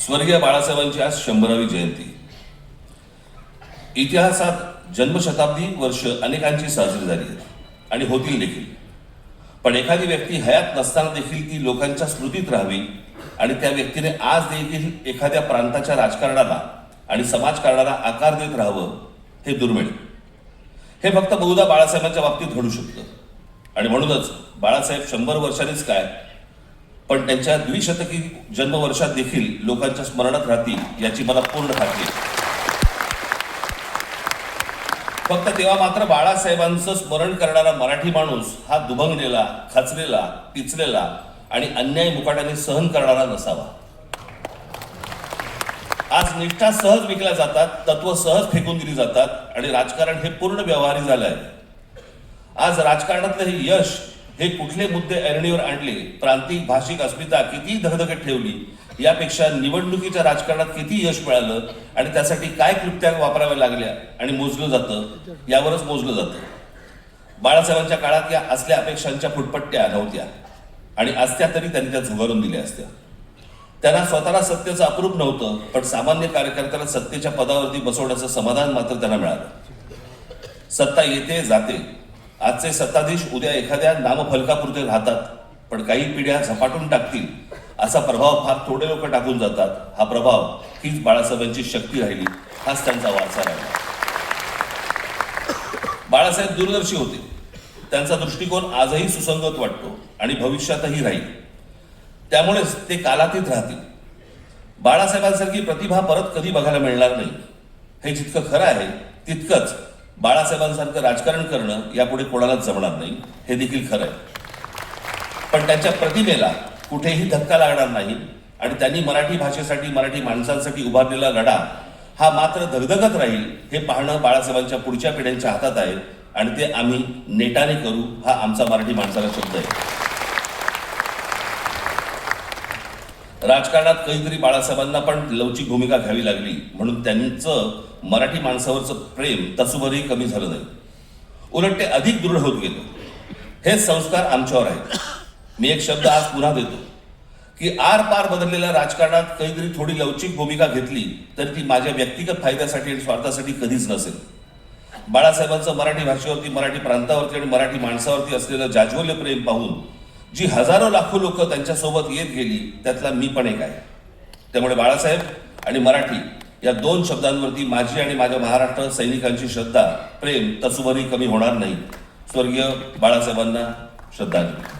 स्वर्गीय बाळासाहेबांची आज शंभरावी जयंती. इतिहासात जन्मशताब्दी वर्ष अनेकांची साजरी झाली आहेत आणि होतील देखील. पण एखादी व्यक्ती हयात नसताना देखील ती लोकांच्या स्मृतीत राहावी आणि त्या व्यक्तीने आज देखील एखाद्या प्रांताच्या राजकारणाला आणि समाजकारणाला आकार देत राहावं हे दुर्मिळ. हे फक्त बहुधा बाळासाहेबांच्या बाबतीत घडू शकतं. आणि म्हणूनच बाळासाहेब शंभर वर्षांनीच काय पण त्यांच्या द्विशतकी जन्मवर्षात देखील लोकांच्या स्मरणात राहतील याची मला पूर्ण खात्री आहे. फक्त तेव्हा मात्र बाळासाहेबांचं स्मरण करणारा मराठी माणूस हा दुभंगलेला खचलेला पिचलेला आणि अन्याय मुकाट्याने सहन करणारा नसावा. आज निष्ठा सहज विकल्या जातात तत्व सहज फेकून दिली जातात आणि राजकारण हे पूर्ण व्यवहारी झालं आहे आज राजकारणातलं हे यश हे कुठले मुद्दे ऐरणीवर आणले? प्रांतिक भाषिक अस्मिता किती धगधगत ठेवली? यापेक्षा निवडणुकीच्या राजकारणात किती यश मिळालं? आणि त्यासाठी काय क्लुप्त्या वापराव्या लागल्या? आणि मोजलं जातं? यावरच मोजलं जातं. बाळासाहेबांच्या काळात या असल्या अपेक्षांच्या फुटपट्ट्या नव्हत्या. आणि असत्या तरी त्यांनी त्या झुगारून दिल्या असत्या. त्यांना स्वतःला सत्तेचं अप्रूप नव्हतं पण सामान्य कार्यकर्त्याला सत्तेच्या पदावरती बसवण्याचं समाधान मात्र त्यांना मिळालं. सत्ता येते जाते. आजचे सत्ताधीश उद्या एखाद्या नामफलकापुरते राहतात पण काही पिढ्या झपाटून टाकतील असा प्रभाव फार थोडे लोक टाकून जातात. हा प्रभाव हीच बाळासाहेबांची शक्ती राहिली हाच त्यांचा वारसा राहिला. बाळासाहेब दूरदर्शी होते. त्यांचा दृष्टिकोन आजही सुसंगत वाटतो आणि भविष्यातही राहील. त्यामुळेच ते कालातीत राहतील. बाळासाहेबांसारखी प्रतिभा परत कधी बघायला मिळणार नाही. हे जितकं खरं आहे तितकंच बाळासाहेबांसारखं राजकारण करणं यापुढे कोणालाच जमणार नाही हे देखील खरं आहे. पण त्यांच्या प्रतिमेला कुठेही धक्का लागणार नाही आणि त्यांनी मराठी भाषेसाठी मराठी माणसांसाठी उभारलेला लढा हा मात्र धगधगत राहील हे पाहणं बाळासाहेबांच्या पुढच्या पिढ्यांच्या हातात आहे आणि ते आम्ही नेटाने करू हा आमचा मराठी माणसाला शब्द आहे. राजकारणात काहीतरी बाळासाहेबांना पण लवचिक भूमिका घ्यावी लागली. म्हणून त्यांचं मराठी माणसावरचं प्रेम तसुभरही कमी झालं नाही. उलट ते अधिक दृढ होत गेलं. हेच संस्कार आमच्यावर आहेत. मी एक शब्द आज पुन्हा देतो की आर पार बदललेल्या राजकारणात काहीतरी थोडी लवचिक भूमिका घेतली तर ती माझ्या व्यक्तिगत फायद्यासाठी आणि स्वार्थासाठी कधीच नसेल. बाळासाहेबांचं मराठी भाषेवरती मराठी प्रांतावरती आणि मराठी माणसावरती असलेलं जाज्वल्य प्रेम पाहून जी हजारो लाखो लोक त्यांच्यासोबत येत गेली त्यातला मी पण एक आहे. त्यामुळे बाळासाहेब आणि मराठी या दोन शब्दांवरती माझी आणि माझ्या महाराष्ट्र सैनिकांची श्रद्धा प्रेम तसुभरी कमी होणार नाही. स्वर्गीय बाळासाहेबांना श्रद्धांजली.